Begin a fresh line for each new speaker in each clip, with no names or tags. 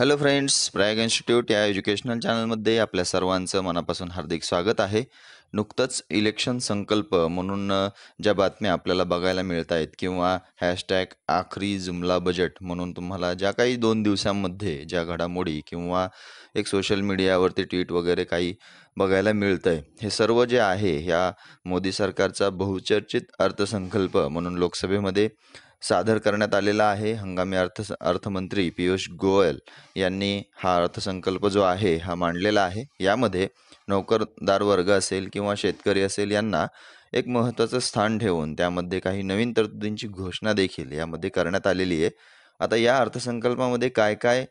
Hello friends Prayag institute या educational चॅनलमध्ये आपल्या सर्वांचं मनापासून हार्दिक स्वागत आहे. नुकतंच इलेक्शन संकल्प म्हणून ज्या बातम्या आपल्याला बघायला मिळत आहेत किंवा हॅशटॅग आखरी जुमला बजेट म्हणून तुम्हाला ज्या काही दोन दिवसांमध्ये ज्या घडामोडी किंवा एक सोशल मीडियावरती ट्विट वगैरे काही बघायला मिळतं आहे हे सर्व जे आहे ह्या मोदी सरकारचा बहुचर्चित अर्थसंकल्प म्हणून लोकसभेमध्ये सादर करण्यात आलेला आहे. हंगामी अर्थ अर्थमंत्री पियुष गोयल यांनी हा अर्थसंकल्प जो आहे हा मांडलेला आहे. यामध्ये नोकरदार वर्ग असेल किंवा शेतकरी असेल यांना एक महत्त्वाचं स्थान ठेवून त्यामध्ये काही नवीन तरतुदींची घोषणा देखील यामध्ये करण्यात आलेली आहे. आता या अर्थसंकल्पामध्ये काय काय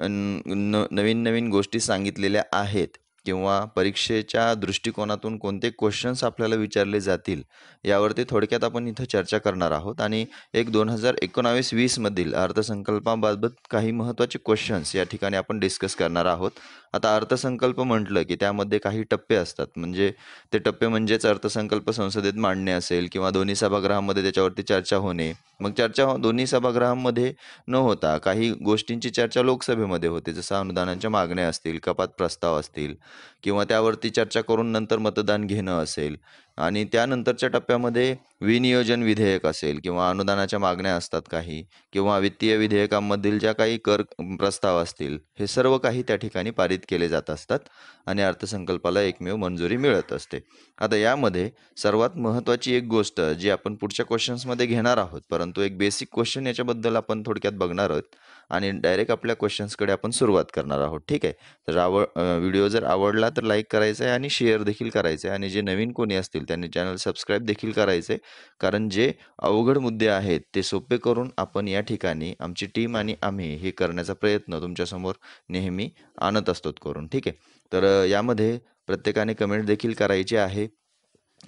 न न- नवीन नवीन गोष्टी सांगितलेल्या आहेत? किंवा परीक्षेच्या दृष्टिकोनातून कोणते क्वेश्चन्स आपल्याला विचारले जातील यावरती थोडक्यात आपण इथं चर्चा करणार आहोत. आणि एक दोन हजार एकोणावीस वीसमधील अर्थसंकल्पाबाबत काही महत्त्वाचे क्वेश्चन्स या ठिकाणी आपण डिस्कस करणार आहोत. आता अर्थसंकल्प म्हटलं की त्यामध्ये काही टप्पे असतात. म्हणजे ते टप्पे म्हणजेच अर्थसंकल्प संसदेत मांडणे असेल किंवा दोन्ही सभागृहामध्ये त्याच्यावरती चर्चा होणे. मग चर्चा हो- दोन्ही सभागृहांमध्ये न होता काही गोष्टींची चर्चा लोकसभेमध्ये होते. जसं अनुदानाच्या मागण्या असतील कपात प्रस्ताव असतील किंवा त्यावरती चर्चा करून नंतर मतदान घेणं असेल. आणि त्यानंतरच्या टप्प्यामध्ये विनियोजन विधेयक असेल किंवा अनुदानाच्या मागण्या असतात काही किंवा वित्तीय विधेयकांमधील ज्या काही कर प्रस्ताव असतील हे सर्व काही त्या ठिकाणी पारित केले जात असतात आणि अर्थसंकल्पाला एकमेव मंजुरी मिळत असते. आता यामध्ये सर्वात महत्त्वाची एक गोष्ट जी आपण पुढच्या क्वेश्चन्समध्ये घेणार आहोत परंतु एक बेसिक क्वेश्चन याच्याबद्दल आपण थोडक्यात बघणार आहोत आणि डायरेक्ट आपल्या क्वेश्चन्सकडे आपण सुरुवात करणार आहोत. ठीक आहे? तर आवड व्हिडिओ जर आवडला तर लाईक करायचा आहे आणि शेअर देखील करायचं आहे आणि जे नवीन कोणी असतील त्यांनी चॅनल सबस्क्राईब देखील करायचे. कारण जे अवघड मुद्दे आहेत ते सोपे करून आपण या ठिकाणी आमची टीम आणि आम्ही हे करण्याचा प्रयत्न तुमच्यासमोर नेहमी आणत असतो करून. ठीक आहे? तर यामध्ये प्रत्येकाने कमेंट देखील करायची आहे.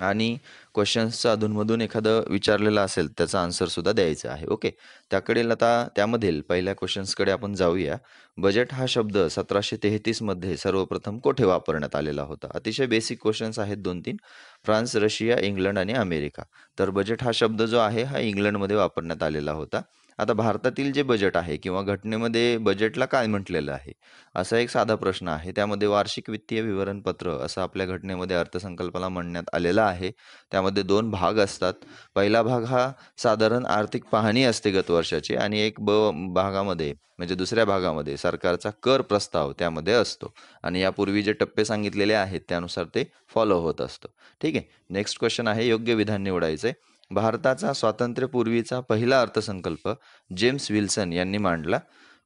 आणि क्वेश्चन्सचं अधूनमधून एखादं विचारलेलं असेल त्याचा आन्सरसुद्धा द्यायचा आहे. ओके त्याकडील आता त्यामधील पहिल्या क्वेश्चन्सकडे आपण जाऊया. बजेट हा शब्द सतराशे तेहतीसमध्ये सर्वप्रथम कोठे वापरण्यात आलेला होता? अतिशय बेसिक क्वेश्चन्स आहेत दोन तीन. फ्रान्स रशिया इंग्लंड आणि अमेरिका. तर बजेट हा शब्द जो आहे हा इंग्लंडमध्ये वापरण्यात आलेला होता. आता भारतातील जे बजेट आहे किंवा घटनेमध्ये बजेटला काय म्हटलेलं आहे? असा एक साधा प्रश्न आहे. त्यामध्ये वार्षिक वित्तीय विवरणपत्र असं आपल्या घटनेमध्ये अर्थसंकल्पाला म्हणण्यात आलेलं आहे. त्यामध्ये दोन भाग असतात. पहिला भाग हा साधारण आर्थिक पाहणी असते गत वर्षाची आणि एक ब भागामध्ये म्हणजे दुसऱ्या भागामध्ये सरकारचा कर प्रस्ताव त्यामध्ये असतो. आणि यापूर्वी जे टप्पे सांगितलेले आहेत त्यानुसार ते फॉलो होत असतं. ठीक आहे? नेक्स्ट क्वेश्चन आहे योग्य विधान निवडायचं आहे भारताचा स्वातंत्र्यपूर्वीचा पहिला अर्थसंकल्प जेम्स विल्सन यांनी मांडला.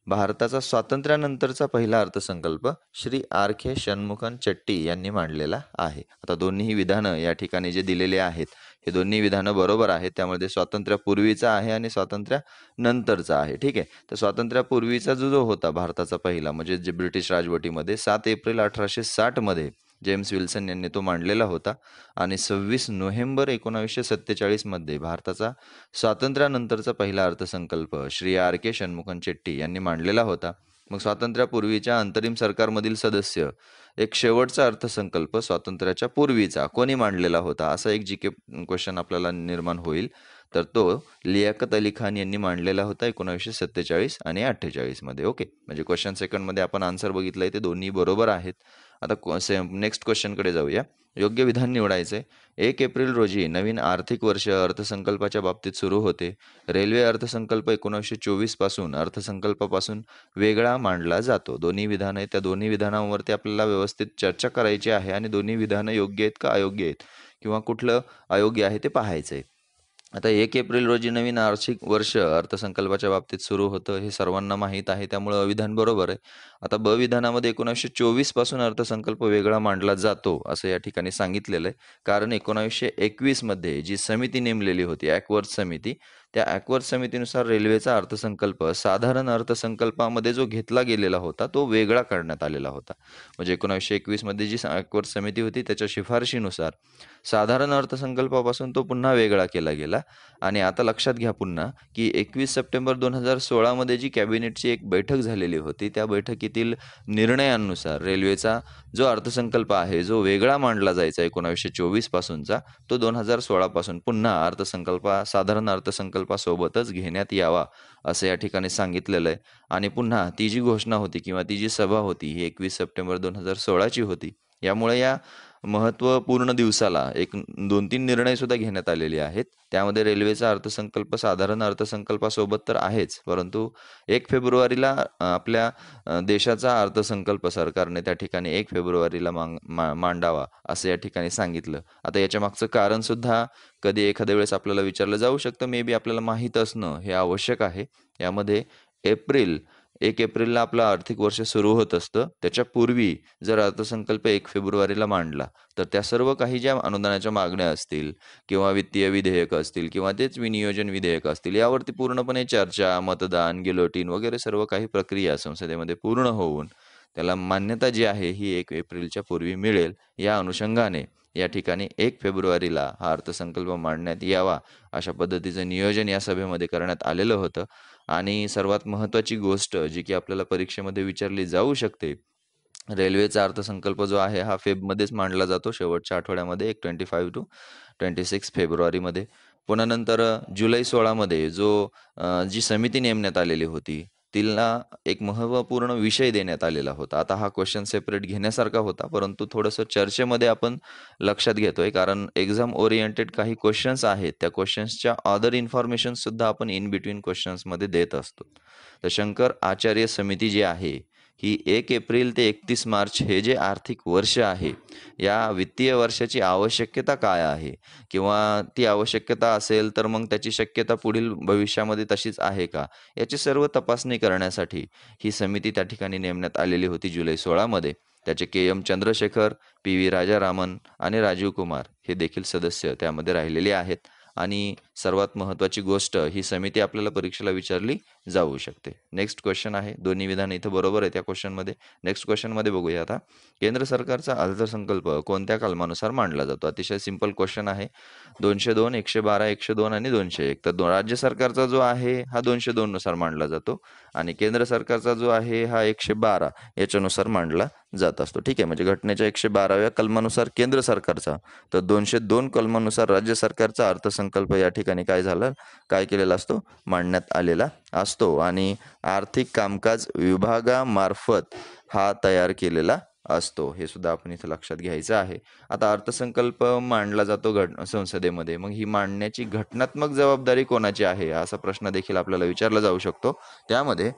भारताचा स्वातंत्र्यानंतरचा पहिला अर्थसंकल्प श्री आर के षण्मुखन चट्टी यांनी मांडलेला आहे. आता दोन्हीही विधानं या ठिकाणी जे दिलेले आहेत हे दोन्ही विधानं बरोबर आहेत त्यामध्ये स्वातंत्र्यापूर्वीचा आहे आणि स्वातंत्र्यानंतरचा आहे. ठीक आहे? तर स्वातंत्र्यापूर्वीचा जो जो होता भारताचा पहिला म्हणजे जे ब्रिटिश राजवटीमध्ये सात एप्रिल अठराशे साठमध्ये जेम्स विल्सन यांनी तो मांडलेला होता. आणि सव्वीस नोव्हेंबर एकोणावीसशे सत्तेचाळीसमध्ये भारताचा स्वातंत्र्यानंतरचा पहिला अर्थसंकल्प श्री आर के षण्मुखन चेट्टी यांनी मांडलेला होता. मग स्वातंत्र्यापूर्वीच्या अंतरिम सरकारमधील सदस्य एक शेवटचा अर्थसंकल्प स्वातंत्र्याच्या पूर्वीचा कोणी मांडलेला होता? असा एक जी के क्वेश्चन आपल्याला निर्माण होईल. तर तो लियाकत अली खान यांनी मांडलेला होता एकोणावीसशे सत्तेचाळीस आणि अठ्ठेचाळीसमध्ये ओके? म्हणजे क्वेश्चन सेकंडमध्ये आपण आन्सर बघितलं आहे ते दोन्ही बरोबर आहेत. आता से नेक्स्ट क्वेश्चनकडे जाऊया. योग्य विधान निवडायचे. एक एप्रिल रोजी नवीन आर्थिक वर्ष अर्थसंकल्पाच्या बाबतीत सुरू होते. रेल्वे अर्थसंकल्प एकोणीसशे चोवीसपासून अर्थसंकल्पापासून वेगळा मांडला जातो. दोन्ही विधानं त्या दोन्ही विधानांवरती आपल्याला व्यवस्थित चर्चा करायची आहे आणि दोन्ही विधानं योग्य आहेत का अयोग्य आहेत? किंवा कुठलं अयोग्य आहे ते पाहायचं आहे आता एक एप्रिल रोजी नवीन आर्थिक वर्ष अर्थसंकल्पाच्या बाबतीत सुरू होतं हे सर्वांना माहीत आहे. त्यामुळं अविधान बरोबर आहे. आता ब विधानामध्ये एकोणीसशे चोवीसपासून अर्थसंकल्प वेगळा मांडला जातो असं या ठिकाणी सांगितलेलं आहे. कारण एकोणावीसशे एकवीसमध्ये जी समिती नेमलेली होती ॲक्वर्स समिती त्या ॲक्वर्स समितीनुसार रेल्वेचा अर्थसंकल्प साधारण अर्थसंकल्पामध्ये जो घेतला गेलेला होता तो वेगळा करण्यात आलेला होता. म्हणजे एकोणावीसशे एकवीसमध्ये जी ॲक्वर्स समिती होती त्याच्या शिफारशीनुसार साधारण अर्थसंकल्पापासून तो पुन्हा वेगळा केला गेला. आणि आता लक्षात घ्या पुन्हा की एकवीस सप्टेंबर दोन हजार सोळामध्ये जी कॅबिनेटची एक बैठक झालेली होती त्या बैठकीतील निर्णयांनुसार रेल्वेचा जो अर्थसंकल्प आहे जो वेगळा मांडला जायचा एकोणावीसशे चोवीसपासूनचा तो दोन हजार सोळापासून पुन्हा अर्थसंकल्पा साधारण अर्थसंकल्पासोबतच घेण्यात यावा असं या ठिकाणी सांगितलेलं आहे. आणि पुन्हा ती जी घोषणा होती किंवा ती जी सभा होती ही एकवीस सप्टेंबर दोन हजार सोळाची होती यामुळे या महत्त्वपूर्ण दिवसाला एक दोन तीन निर्णय सुद्धा घेण्यात आलेले आहेत. त्यामध्ये रेल्वेचा अर्थसंकल्प साधारण अर्थसंकल्पासोबत तर आहेच परंतु एक फेब्रुवारीला आपल्या देशाचा अर्थसंकल्प सरकारने त्या ठिकाणी एक फेब्रुवारीला मांग मा मांडावा असं या ठिकाणी सांगितलं. आता याच्या मागचं कारण सुद्धा कधी एखाद्या वेळेस आपल्याला विचारलं जाऊ शकतं मे बी आपल्याला माहीत असणं हे आवश्यक आहे. यामध्ये एप्रिल एक एप्रिलला आपलं आर्थिक वर्ष सुरू होत असतं. त्याच्या पूर्वी जर अर्थसंकल्प एक फेब्रुवारीला मांडला तर त्या सर्व काही ज्या अनुदानाच्या मागण्या असतील किंवा वित्तीय विधेयकं असतील किंवा तेच विनियोजन विधेयकं असतील यावरती पूर्णपणे चर्चा मतदान गिलोटीन वगैरे सर्व काही प्रक्रिया संसदेमध्ये पूर्ण होऊन त्याला मान्यता जी आहे ही एक एप्रिलच्या पूर्वी मिळेल. या अनुषंगाने या ठिकाणी एक फेब्रुवारीला हा अर्थसंकल्प मांडण्यात यावा अशा पद्धतीचं नियोजन या सभेमध्ये करण्यात आलेलं होतं. आणि सर्वात महत्त्वाची गोष्ट जी की आपल्याला परीक्षेमध्ये विचारली जाऊ शकते रेल्वेचा अर्थसंकल्प जो आहे हा फेबमध्येच मांडला जातो शेवटच्या आठवड्यामध्ये एक twenty five to twenty six फेब्रुवारीमध्ये. पुन्हा नंतर जुलै सोळामध्ये जो जी समिती नेमण्यात आलेली होती तिला एक महत्त्वपूर्ण विषय देण्यात आलेला होता. आता हा क्वेश्चन सेपरेट घेण्यासारखा होता परंतु थोडंसं चर्चेमध्ये आपण लक्षात घेतोय कारण एक्झाम ओरिएंटेड काही क्वेश्चन्स आहेत त्या क्वेश्चन्सच्या अदर इन्फॉर्मेशन सुद्धा आपण इन बिटवीन क्वेश्चन्समध्ये देत असतो. तर शंकर आचार्य समिती जी आहे ही एक एप्रिल ते एकतीस मार्च हे जे आर्थिक वर्ष आहे या वित्तीय वर्षाची आवश्यकता काय आहे? किंवा ती आवश्यकता असेल तर मग त्याची शक्यता पुढील भविष्यामध्ये तशीच आहे का? याची सर्व तपासणी करण्यासाठी ही समिती त्या ठिकाणी नेमण्यात आलेली होती जुलै सोळामध्ये. त्याचे K M Chandrashekhar P V Rajaraman आणि राजीव कुमार हे देखील सदस्य त्यामध्ये राहिलेले आहेत. आणि सर्वात महत्त्वाची गोष्ट ही समिती आपल्याला परीक्षेला विचारली जाऊ शकते. नेक्स्ट क्वेश्चन आहे. दोन्ही विधान इथं बरोबर आहे त्या क्वेश्चनमध्ये नेक्स्ट क्वेश्चनमध्ये बघूया आता. केंद्र सरकारचा अर्थसंकल्प कोणत्या कलमानुसार मांडला जातो? अतिशय सिंपल क्वेश्चन आहे. दोनशे दोन एकशे बारा एकशे दोन आणि दोनशे एक. तर दो राज्य सरकारचा जो आहे हा दोनशे दोन नुसार मांडला जातो. आणि केंद्र सरकारचा जो आहे हा एकशे बारा याच्यानुसार मांडला जात असतो. ठीक आहे. म्हणजे घटनेच्या एकशे बाराव्या कलमानुसार केंद्र सरकारचा. तर दोनशे दोन कलमानुसार राज्य सरकारचा अर्थसंकल्प या ठिकाणी काय झाला? काय केलेला असतो? मांडण्यात आलेला असतो आणि आर्थिक कामकाज विभागामार्फत हा तयार केलेला असतो. हे सुद्धा आपण इथं लक्षात घ्यायचं आहे. आता अर्थसंकल्प मांडला जातो घट संसदेमध्ये. मग ही मांडण्याची घटनात्मक जबाबदारी कोणाची आहे? असा प्रश्न देखील आपल्याला विचारला जाऊ शकतो. त्यामध्ये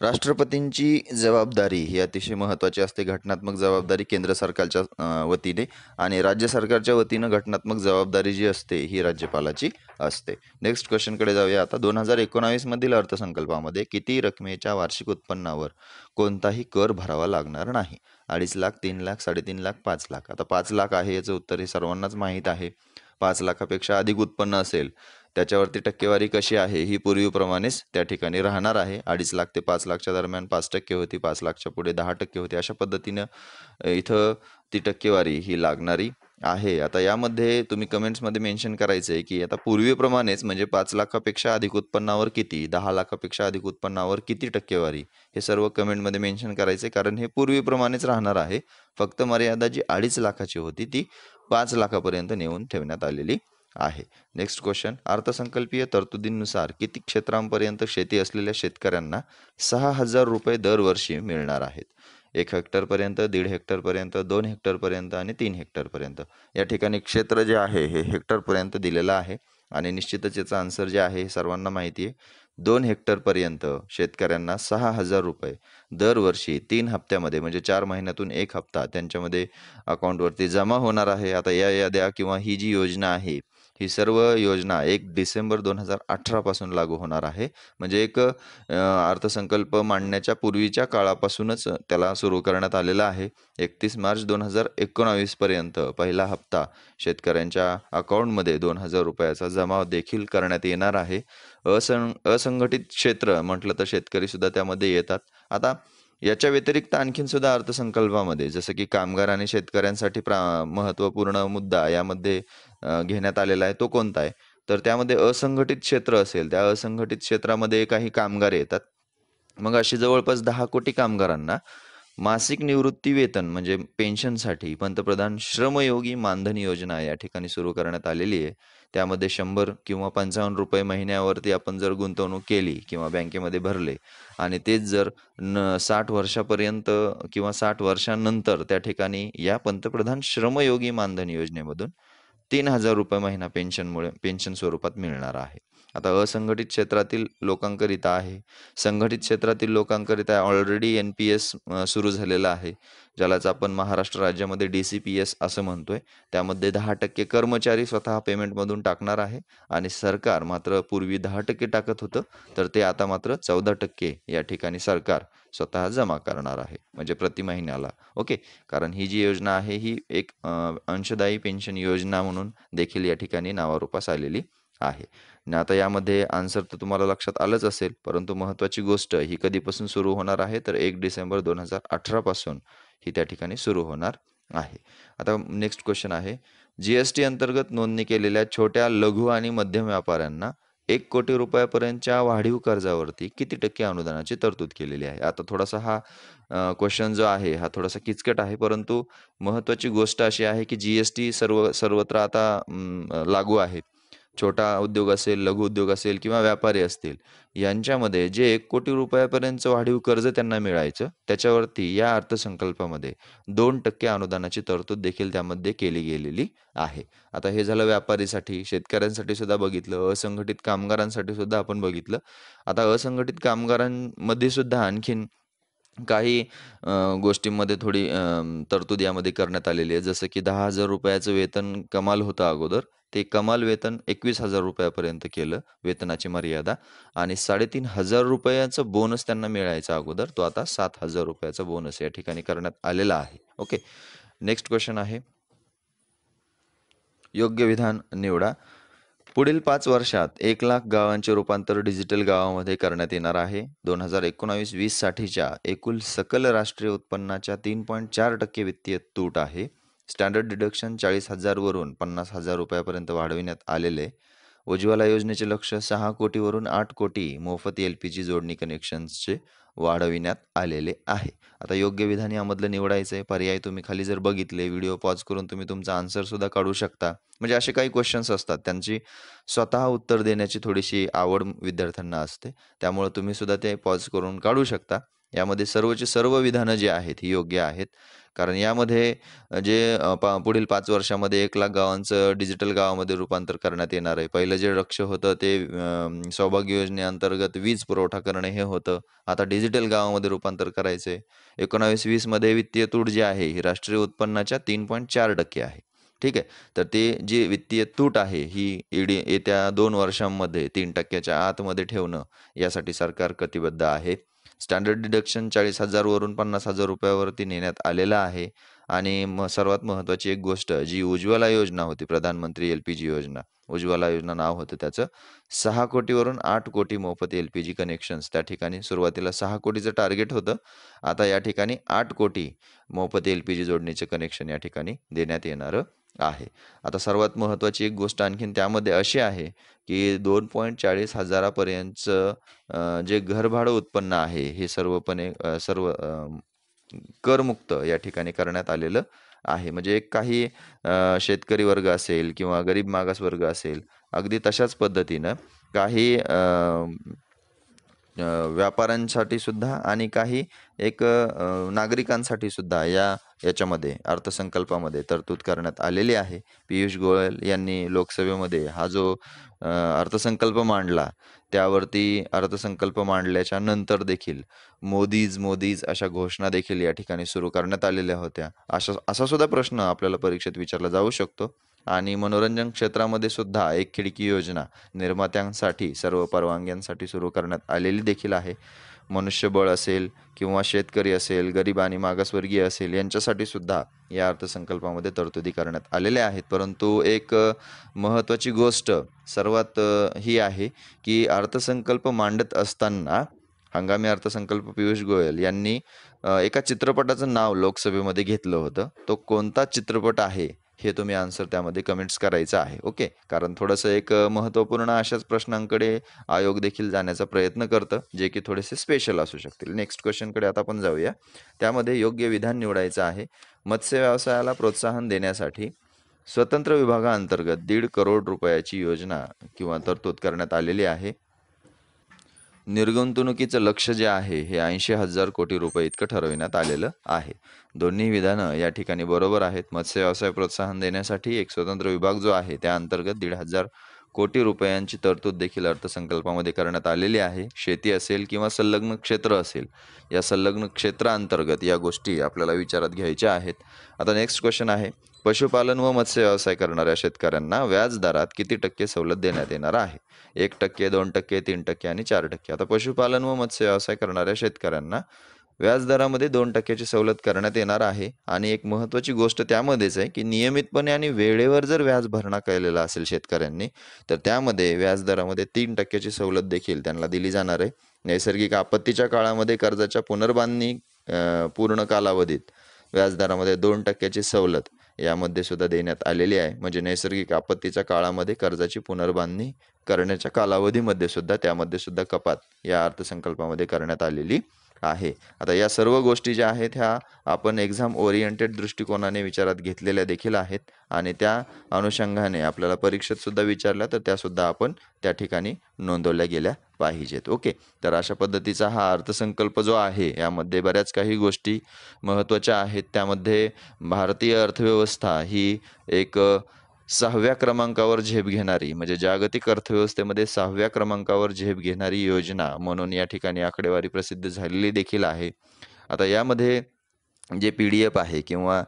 राष्ट्रपतींची जबाबदारी ही अतिशय महत्त्वाची असते. घटनात्मक जबाबदारी केंद्र सरकारच्या वतीने आणि राज्य सरकारच्या वतीनं घटनात्मक जबाबदारी जी असते ही राज्यपालाची असते. नेक्स्ट क्वेश्चनकडे जाऊया आता. दोन हजार एकोणावीसमधील अर्थसंकल्पामध्ये किती रकमेच्या वार्षिक उत्पन्नावर कोणताही कर भरावा लागणार नाही? अडीच लाख तीन लाख साडेतीन लाख पाच लाख. आता पाच लाख आहे याचं उत्तर हे सर्वांनाच माहीत आहे. पाच लाखापेक्षा अधिक उत्पन्न असेल. त्याच्यावरती टक्केवारी कशी आहे ही पूर्वीप्रमाणेच त्या ठिकाणी राहणार आहे. अडीच लाख ते पाच लाखच्या दरम्यान पाच टक्के होती पाच लाखच्या पुढे दहा टक्के होती. अशा पद्धतीनं इथं ती टक्केवारी ही लागणारी आहे. आता यामध्ये तुम्ही कमेंट्समध्ये मेन्शन करायचं आहे की आता पूर्वीप्रमाणेच म्हणजे पाच लाखापेक्षा अधिक उत्पन्नावर किती दहा लाखापेक्षा अधिक उत्पन्नावर किती टक्केवारी हे सर्व कमेंटमध्ये मेन्शन करायचं आहे कारण हे पूर्वीप्रमाणेच राहणार आहे. फक्त मर्यादा जी अडीच लाखाची होती ती पाच लाखापर्यंत नेऊन ठेवण्यात आलेली आहे. नेक्स्ट क्वेश्चन अर्थसंकल्पीय तरतुदींनुसार किती क्षेत्रांपर्यंत शेती असलेल्या शेतकऱ्यांना सहा हजार रुपये दरवर्षी मिळणार आहेत? एक हेक्टरपर्यंत दीड हेक्टरपर्यंत दोन हेक्टरपर्यंत आणि तीन हेक्टरपर्यंत. या ठिकाणी क्षेत्र जे आहे हे हेक्टरपर्यंत दिलेलं आहे आणि निश्चितच याचं आन्सर जे आहे हे सर्वांना माहिती आहे. दोन हेक्टरपर्यंत शेतकऱ्यांना सहा हजार रुपये दरवर्षी तीन हप्त्यामध्ये म्हणजे चार महिन्यातून एक हप्ता त्यांच्यामध्ये अकाउंटवरती जमा होणार आहे. आता या याद्या किंवा ही जी योजना आहे ही सर्व योजना एक डिसेंबर दोन हजार अठरापासून लागू होणार आहे. म्हणजे एक अर्थसंकल्प मांडण्याच्या पूर्वीच्या काळापासूनच त्याला सुरू करण्यात आलेला आहे. एकतीस मार्च दोन हजार एकोणावीसपर्यंत पहिला हप्ता शेतकऱ्यांच्या अकाउंटमध्ये दोन हजार रुपयाचा जमा देखील करण्यात येणार आहे. असं असंघटित क्षेत्र म्हटलं तर शेतकरीसुद्धा त्यामध्ये येतात. आता याच्या व्यतिरिक्त आणखीन सुद्धा अर्थसंकल्पामध्ये जसं की कामगार आणि शेतकऱ्यांसाठी प्रा महत्त्वपूर्ण मुद्दा यामध्ये घेण्यात आलेला आहे तो कोणता आहे? तर त्यामध्ये असंघटित क्षेत्र असेल त्या असंघटित क्षेत्रामध्ये काही कामगार येतात. मग अशी जवळपास दहा कोटी कामगारांना मासिक निवृत्ती वेतन म्हणजे पेन्शनसाठी पंतप्रधान श्रमयोगी मानधन योजना या ठिकाणी सुरू करण्यात आलेली आहे. त्यामध्ये शंभर किंवा पंचावन्न रुपये महिन्यावरती आपण जर गुंतवणूक केली किंवा बँकेमध्ये भरले आणि तेच जर न साठ वर्षापर्यंत किंवा साठ वर्षानंतर त्या ठिकाणी या पंतप्रधान श्रमयोगी मानधन योजनेमधून तीन हजार रुपये महिना पेन्शनमुळे पेन्शन स्वरूपात मिळणार आहे. आता असंघटित क्षेत्रातील लोकांकरिता आहे. संघटित क्षेत्रातील लोकांकरिता ऑलरेडी एन पी एस सुरू झालेलं आहे. ज्यालाच आपण महाराष्ट्र राज्यामध्ये डी सी पी एस असं म्हणतोय. त्यामध्ये दहा टक्के कर्मचारी स्वतः पेमेंटमधून टाकणार आहे आणि सरकार मात्र पूर्वी दहा टक्के टाकत होतं तर ते आता मात्र चौदा टक्के या ठिकाणी सरकार स्वतः जमा करणार आहे म्हणजे प्रति महिन्याला. ओके? कारण ही जी योजना आहे ही एक अंशदायी पेन्शन योजना म्हणून देखील या ठिकाणी नावारूपास आलेली आहे. आणि आता यामध्ये आन्सर तर तुम्हाला लक्षात आलंच असेल परंतु महत्त्वाची गोष्ट ही कधीपासून सुरू होणार आहे तर एक डिसेंबर दोन हजार अठरापासून ही त्या ठिकाणी सुरू होणार आहे. आता नेक्स्ट क्वेश्चन आहे. जी एस टी अंतर्गत नोंदणी केलेल्या छोट्या लघु आणि मध्यम व्यापाऱ्यांना एक कोटी रुपयापर्यंतच्या वाढीव कर्जावरती किती टक्के अनुदानाची तरतूद केलेली आहे? आता थोडासा हा क्वेश्चन जो आहे हा थोडासा किचकट आहे परंतु महत्त्वाची गोष्ट अशी आहे की जी एस टी सर्व सर्वत्र आता लागू आहे छोटा उद्योग असेल लघु उद्योग असेल किंवा व्यापारी असतील यांच्यामध्ये जे एक कोटी रुपयापर्यंत वाढीव कर्ज त्यांना मिळायचं त्याच्यावरती या अर्थसंकल्पामध्ये दोन टक्के अनुदानाची तरतूद देखील त्यामध्ये केली गेलेली आहे. आता हे झालं व्यापारीसाठी शेतकऱ्यांसाठी सुद्धा बघितलं असंघटित कामगारांसाठी सुद्धा आपण बघितलं. आता असंघटित कामगारांमध्ये सुद्धा आणखीन काही गोष्टींमध्ये थोडी तरतूद यामध्ये करण्यात आलेली आहे. जसं की दहा हजार रुपयाचं वेतन कमाल होतं अगोदर ते कमाल वेतन एकवीस हजार रुपयापर्यंत केलं वेतनाची मर्यादा. आणि साडेतीन हजार रुपयाचं बोनस त्यांना मिळायचा अगोदर तो आता सात हजार रुपयाचा बोनस या ठिकाणी करण्यात आलेला आहे. ओके नेक्स्ट क्वेश्चन आहे. योग्य विधान निवडा. पुढील पाच वर्षात एक लाख गावांचे रूपांतर डिजिटल गावामध्ये करण्यात येणार आहे. दोन हजार एकोणावीस वीस साठीच्या एकूण सकल राष्ट्रीय उत्पन्नाच्या तीन पॉईंट चार टक्के वित्तीय तूट आहे. स्टँडर्ड डिडक्शन चाळीस हजारवरून पन्नास हजार रुपयापर्यंत वाढविण्यात आलेले. उज्ज्वला योजनेचे लक्ष सहा कोटीवरून आठ कोटी मोफत एल पी जी जोडणी कनेक्शन्सचे वाढविण्यात आलेले आहे. आता योग्य विधान यामधलं निवडायचं आहे पर्याय तुम्ही खाली जर बघितले व्हिडिओ पॉज करून तुम्ही तुमचा आन्सरसुद्धा काढू शकता. म्हणजे असे काही क्वेश्चन्स असतात. त्यांची स्वतः उत्तर देण्याची थोडीशी आवड विद्यार्थ्यांना असते. त्यामुळे तुम्हीसुद्धा ते पॉज करून काढू शकता. यामध्ये सर्वचे सर्व विधानं जी आहेत ही योग्य आहेत. कारण यामध्ये जे पा पुढील पाच वर्षामध्ये एक लाख गावांचं डिजिटल गावामध्ये रूपांतर करण्यात येणार आहे. पहिलं जे लक्ष होतं ते सौभाग्य योजनेअंतर्गत वीज पुरवठा करणे हे होतं. आता डिजिटल गावामध्ये रूपांतर करायचं आहे एकोणावीस वीसमध्ये वित्तीय तूट जी आहे ही राष्ट्रीय उत्पन्नाच्या तीन पॉईंट चार टक्के आहे. ठीक आहे? तर ते जी वित्तीय तूट आहे ही ईडी येत्या दोन वर्षांमध्ये तीन टक्क्याच्या आतमध्ये ठेवणं यासाठी सरकार कटिबद्ध आहे. स्टँडर्ड डिडक्शन चाळीस हजारवरून पन्नास हजार रुपयावरती नेण्यात आलेलं आहे. आणि म सर्वात महत्त्वाची एक गोष्ट जी उज्ज्वला योजना होती प्रधानमंत्री एल पी जी योजना. उज्ज्वला योजना नाव होतं त्याचं. सहा कोटीवरून आठ कोटी मोफत एल पी जी कनेक्शन्स त्या ठिकाणी सुरुवातीला सहा कोटीचं टार्गेट होतं. आता या ठिकाणी आठ कोटी मोफत एल पी जी जोडणीचे कनेक्शन या ठिकाणी देण्यात येणारं आहे. आता सर्वात महत्त्वाची एक गोष्ट आणखीन त्यामध्ये अशी आहे की दोन पॉईंट चाळीस हजारापर्यंतचं जे घरभाडं उत्पन्न आहे हे सर्वपणे सर्व करमुक्त या ठिकाणी करण्यात आलेलं आहे. म्हणजे एक काही शेतकरी वर्ग असेल किंवा गरीब मागास वर्ग असेल अगदी तशाच पद्धतीनं काही व्यापाऱ्यांसाठी सुद्धा आणि काही एक नागरिकांसाठी सुद्धा या याच्यामध्ये अर्थसंकल्पामध्ये तरतूद करण्यात आलेली आहे. पियुष गोयल यांनी लोकसभेमध्ये हा जो अर्थसंकल्प मांडला त्यावरती अर्थसंकल्प मांडल्याच्या नंतर देखील मोदीज मोदीज अशा घोषणा देखील या ठिकाणी सुरू करण्यात आलेल्या होत्या. अशा असा सुद्धा प्रश्न आपल्याला परीक्षेत विचारला जाऊ शकतो. आणि मनोरंजन क्षेत्रामध्ये सुद्धा एक खिडकी योजना निर्मात्यांसाठी सर्व परवानग्यांसाठी सुरू करण्यात आलेली देखील आहे. मनुष्यबळ असेल किंवा शेतकरी असेल गरीब आणि मागासवर्गीय असेल यांच्यासाठी सुद्धा या अर्थसंकल्पामध्ये तरतुदी करण्यात आलेल्या आहेत. परंतु एक महत्त्वाची गोष्ट सर्वात ही आहे की अर्थसंकल्प मांडत असताना हंगामी अर्थसंकल्प पियुष गोयल यांनी एका चित्रपटाचं नाव लोकसभेमध्ये घेतलं होतं. तो कोणता चित्रपट आहे? हे तुम्ही आन्सर त्यामध्ये कमेंट्स करायचं आहे. ओके कारण थोडंसं एक महत्त्वपूर्ण अशाच प्रश्नांकडे आयोग देखील जाण्याचा प्रयत्न करतं जे की थोडेसे स्पेशल असू शकतील. नेक्स्ट क्वेश्चनकडे आता आपण जाऊया. त्यामध्ये योग्य विधान निवडायचं आहे. मत्स्य व्यवसायाला प्रोत्साहन देण्यासाठी स्वतंत्र विभागाअंतर्गत दीड करोड रुपयाची योजना किंवा तरतूद करण्यात आलेली आहे. निर्गुंतवणुकीचं लक्ष जे आहे हे ऐंशी हजार कोटी रुपये इतकं ठरविण्यात आलेलं आहे. दोन्ही विधानं या ठिकाणी बरोबर आहेत. मत्स्य व्यवसाय प्रोत्साहन देण्यासाठी एक स्वतंत्र विभाग जो आहे त्या अंतर्गत दीड हजार कोटी रुपयांची तरतूद देखील अर्थसंकल्पामध्ये करण्यात आलेली आहे. शेती असेल किंवा संलग्न क्षेत्र असेल या संलग्न क्षेत्राअंतर्गत या गोष्टी आपल्याला विचारात घ्यायच्या आहेत. आता नेक्स्ट क्वेश्चन आहे. पशुपालन व मत्स्य व्यवसाय करणाऱ्या शेतकऱ्यांना व्याज दरात किती टक्के सवलत देण्यात येणार आहे? एक टक्के दोन टक्के तीन टक्के आणि चार टक्के. आता पशुपालन व मत्स्य व्यवसाय करणाऱ्या शेतकऱ्यांना व्याजदरामध्ये दोन टक्क्याची सवलत करण्यात येणार आहे. आणि एक महत्त्वाची गोष्ट त्यामध्येच आहे की नियमितपणे आणि वेळेवर जर व्याज भरणा केलेला असेल शेतकऱ्यांनी तर त्यामध्ये व्याजदरामध्ये तीन टक्क्याची सवलत देखील त्यांना दिली जाणार आहे. नैसर्गिक आपत्तीच्या काळामध्ये कर्जाच्या पुनर्बांधणी पूर्ण कालावधीत व्याजदरामध्ये दोन टक्क्याची सवलत. यामध्ये सुद्धा देण्यात आलेली आहे. म्हणजे नैसर्गिक आपत्तीच्या काळामध्ये कर्जाची पुनर्बांधणी करण्याच्या कालावधीमध्ये सुद्धा त्यामध्ये सुद्धा कपात या अर्थसंकल्पामध्ये करण्यात आलेली आहे. आता या सर्व गोष्टी ज्या आहेत ह्या आपण एक्झाम ओरिएंटेड दृष्टिकोनाने विचारात घेतलेल्या देखील आहेत आणि त्या अनुषंगाने आपल्याला परीक्षेत सुद्धा विचारल्या तर त्यासुद्धा आपण त्या ठिकाणी नोंदवल्या गेल्या पाहिजेत. ओके. तर अशा पद्धतीचा हा अर्थसंकल्प जो आहे यामध्ये बऱ्याच काही गोष्टी महत्त्वाच्या आहेत. त्यामध्ये भारतीय अर्थव्यवस्था ही एक सहाव्या क्रमांकावर झेप घेणारी म्हणजे जागतिक अर्थव्यवस्थेमध्ये सहाव्या क्रमांकावर झेप घेणारी योजना म्हणून या ठिकाणी आकडेवारी प्रसिद्ध झालेली देखील आहे. आता यामध्ये जे पी डी एफ आहे किंवा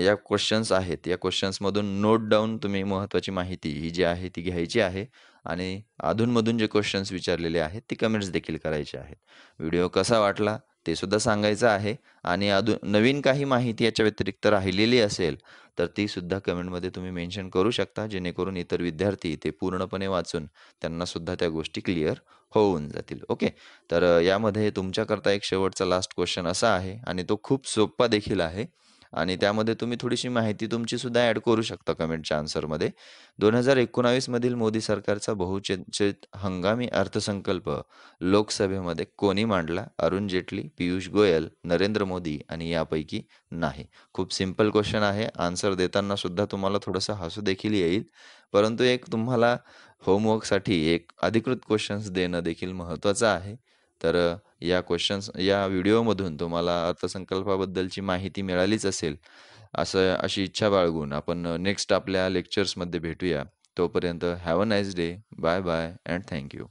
या क्वेश्चन्स आहेत या क्वेश्चन्समधून नोट डाऊन तुम्ही महत्त्वाची माहिती ही जी आहे ती घ्यायची आहे. आणि अधूनमधून जे क्वेश्चन्स विचारलेले आहेत ते कमेंट्स देखील करायचे आहेत. व्हिडिओ कसा वाटला ते सुद्धा सांगायचं आहे. आणि अधून नवीन काही माहिती याच्या व्यतिरिक्त राहिलेली असेल तर ती सुद्धा कमेंटमध्ये तुम्ही मेन्शन करू शकता. जेणेकरून इतर विद्यार्थी ते पूर्णपणे वाचून त्यांना सुद्धा त्या गोष्टी क्लिअर होऊन जातील. ओके तर यामध्ये तुमच्याकरता एक शेवटचा लास्ट क्वेश्चन असा आहे आणि तो खूप सोपा देखील आहे. आणि त्यामध्ये तुम्ही थोडीशी माहिती तुमची सुद्धा ॲड करू शकता कमेंटच्या आन्सरमध्ये दोन हजार एकोणावीसमधील मोदी सरकारचा बहुचर्चित हंगामी अर्थसंकल्प लोकसभेमध्ये कोणी मांडला? अरुण जेटली पियुष गोयल नरेंद्र मोदी आणि यापैकी नाही. खूप सिंपल क्वेश्चन आहे. आन्सर देताना सुद्धा तुम्हाला थोडंसं हसू देखील येईल. परंतु एक तुम्हाला होमवर्कसाठी एक अधिकृत क्वेश्चन्स देणं देखील महत्त्वाचं आहे. तर या क्वेश्चन्स या व्हिडिओमधून तुम्हाला अर्थसंकल्पाबद्दलची माहिती मिळालीच असेल असं अशी इच्छा बाळगून आपण नेक्स्ट आपल्या लेक्चर्समध्ये भेटूया. तोपर्यंत have a nice day bye bye and thank you